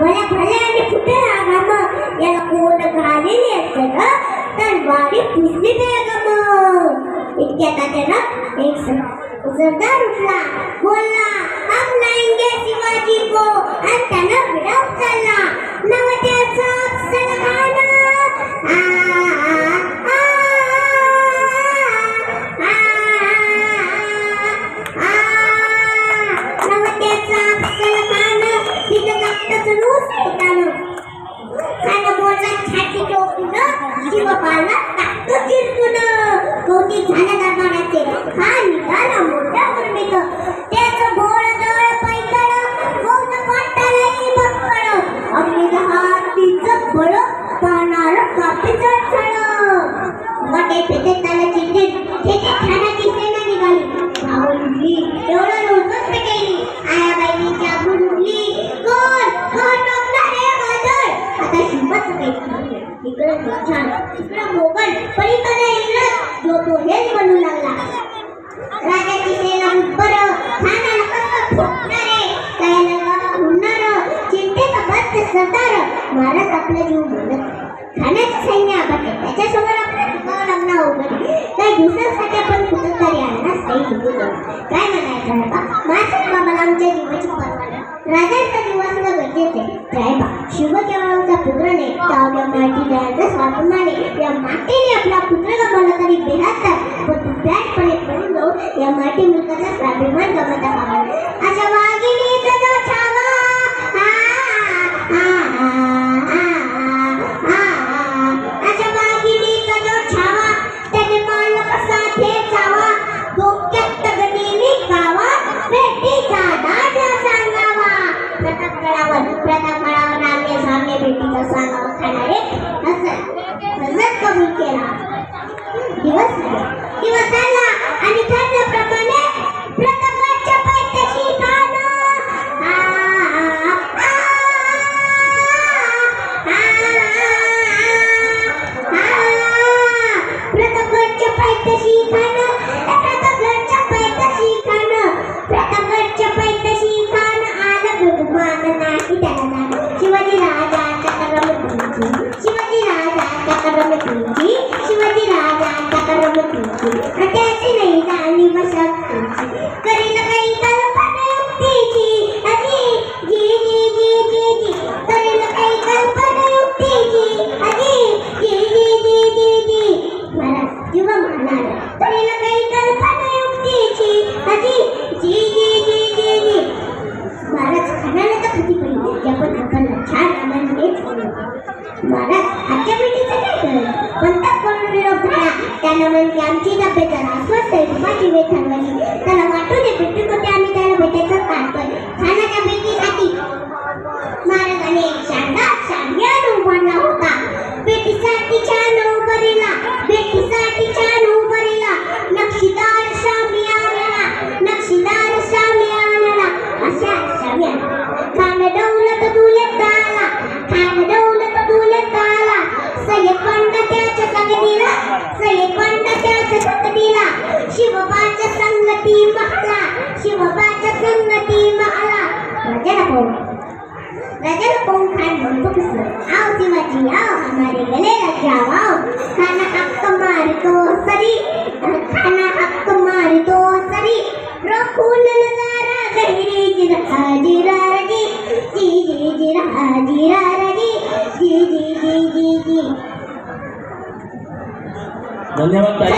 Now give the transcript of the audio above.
भल्या भल्याने फुटेला गम याला कोण घालेली असते ग? तलवारी पुसली नाही ग मग. इतक्यात अचानक एक सर- सरदार उठला. बोलला हम लाएंगे पलीकडे इंग्रज जो तो हेच बनू लागला. राजाची सेना उत्पर खानाला कसं ठोकणारे कायला हुनणार चिंतेचा बद्ध सरदार महाराज आपला जीव बोलत खाण्याचं सैन्य आबाटे त्याच्यासमोर टिकावं लागणार काही दिवसांसाठी आपण कुठंतरी आणणार काय म्हणायचं बाबा बाबाला आमच्या जीवाची राजांचा जीव गरजेचे साहेबा शिवकेवळाचा पुत्र नाही त्या माटी द्यायचं स्वाभिमाने या मातेने आपला पुत्र गमावला तरी बेहातात पण तू बॅटपणे पडून या माटी मुलगाचा स्वाभिमान गमत दिवस आले. दिवस आला आणि ठरल्याप्रमाणे प्रतापाच्या पायथ्याशी आ, आ, आ, आ, आ. पायथ्याशी खाणं. त्यानं म्हणजे आमची तब्येत जरा अस्वस्थ आहे माझी वेळ ठरवली त्याला वाटू दे भेटू होते आम्ही त्याला भेटायचं काढतोय खाण्याच्या भेटीसाठी महाराजांनी एक शानदार शामियान उभारला होता. पेटीसाठी छान उभारीला धन्यवाद ताई